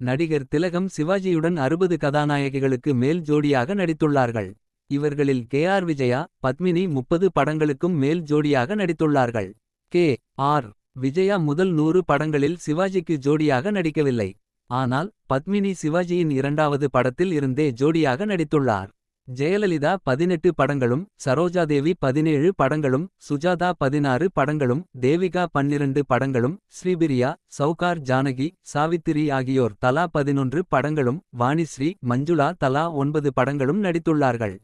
நடிகர் திலகம் சிவாஜியுடன் அறுபது கதாநாயகிகளுக்கு மேல் ஜோடியாக நடித்துள்ளார்கள். இவர்களில் கே ஆர் விஜயா பத்மினி முப்பது படங்களுக்கும் மேல் ஜோடியாக நடித்துள்ளார்கள். கே ஆர் விஜயா முதல் நூறு படங்களில் சிவாஜிக்கு ஜோடியாக நடிக்கவில்லை. ஆனால் பத்மினி சிவாஜியின் இரண்டாவது படத்தில் இருந்தே ஜோடியாக நடித்துள்ளார். ஜெயலலிதா பதினெட்டு படங்களும் சரோஜாதேவி பதினேழு படங்களும் சுஜாதா பதினாறு படங்களும் தேவிகா பன்னிரண்டு படங்களும் ஸ்ரீபிரியா சௌகார் ஜானகி சாவித்திரி ஆகியோர் தலா பதினொன்று படங்களும் வாணிஸ்ரீ மஞ்சுளா தலா ஒன்பது படங்களும் நடித்துள்ளார்கள்.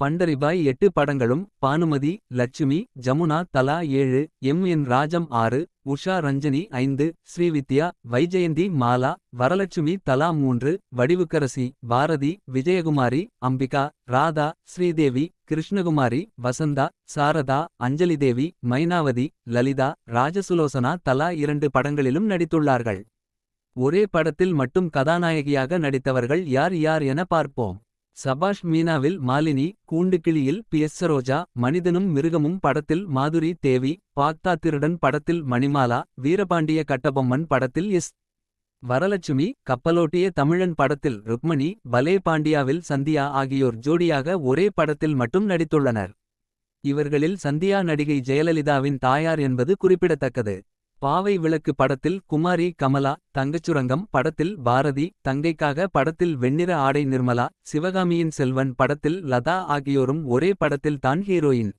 பண்டரிபாய் எட்டு படங்களும் பானுமதி லட்சுமி ஜமுனா தலா ஏழு எம் என் ராஜம் ஆறு உஷா ரஞ்சனி ஐந்து ஸ்ரீவித்யா வைஜெயந்தி மாலா வரலட்சுமி தலா மூன்று வடிவுக்கரசி பாரதி விஜயகுமாரி அம்பிகா ராதா ஸ்ரீதேவி கிருஷ்ணகுமாரி வசந்தா சாரதா அஞ்சலிதேவி மைனாவதி லலிதா ராஜசுலோசனா தலா இரண்டு படங்களிலும் நடித்துள்ளார்கள். ஒரே படத்தில் மட்டும் கதாநாயகியாக நடித்தவர்கள் யார் யார் என பார்ப்போம். சபாஷ் மீனாவில் மாலினி கூண்டுக்கிளியில் பி எஸ் சரோஜா மனிதனும் மிருகமும் படத்தில் மாதுரி தேவி பாக்தா திருடன் படத்தில் மணிமாலா வீரபாண்டிய கட்டபொம்மன் படத்தில் எஸ். வரலட்சுமி கப்பலோட்டிய தமிழன் படத்தில் ருக்மணி பலே பாண்டியாவில் சந்தியா ஆகியோர் ஜோடியாக ஒரே படத்தில் மட்டும் நடித்துள்ளனர். இவர்களில் சந்தியா நடிகை ஜெயலலிதாவின் தாயார் என்பது குறிப்பிடத்தக்கது. பாவை விளக்கு படத்தில் குமாரி கமலா தங்கச்சுரங்கம் படத்தில் பாரதி தங்கைக்காக படத்தில் வெண்ணிற ஆடை நிர்மலா சிவகாமியின் செல்வன் படத்தில் லதா ஆகியோரும் ஒரே படத்தில் தான் ஹீரோயின்.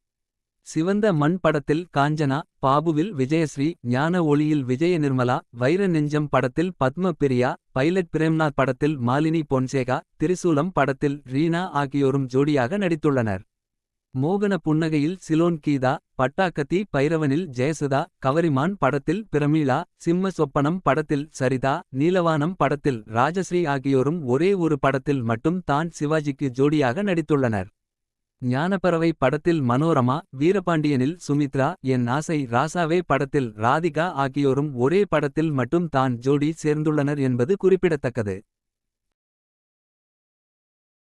சிவந்த மண் படத்தில் காஞ்சனா பாபுவில் விஜயஸ்ரீ ஞான ஒளியில் விஜய நிர்மலா வைர நெஞ்சம் படத்தில் பத்ம பிரியா பைலட் பிரேம்நாத் படத்தில் மாலினி பொன்சேகா திரிசூலம் படத்தில் ரீனா ஆகியோரும் ஜோடியாக நடித்துள்ளனர். மோகன புன்னகையில் சிலோன் கீதா பட்டாக்கத்தி பைரவனில் ஜெயசுதா கவரிமான் படத்தில் பிரமீளா சிம்ம சொப்பனம் படத்தில் சரிதா நீலவானம் படத்தில் ராஜஸ்ரீ ஆகியோரும் ஒரே ஒரு படத்தில் மட்டும் தான் சிவாஜிக்கு ஜோடியாக நடித்துள்ளனர். ஞானப்பறவை படத்தில் மனோரமா வீரபாண்டியனில் சுமித்ரா என் ஆசை ராசாவே படத்தில் ராதிகா ஆகியோரும் ஒரே படத்தில் மட்டும் தான் ஜோடி சேர்ந்துள்ளனர் என்பது குறிப்பிடத்தக்கது.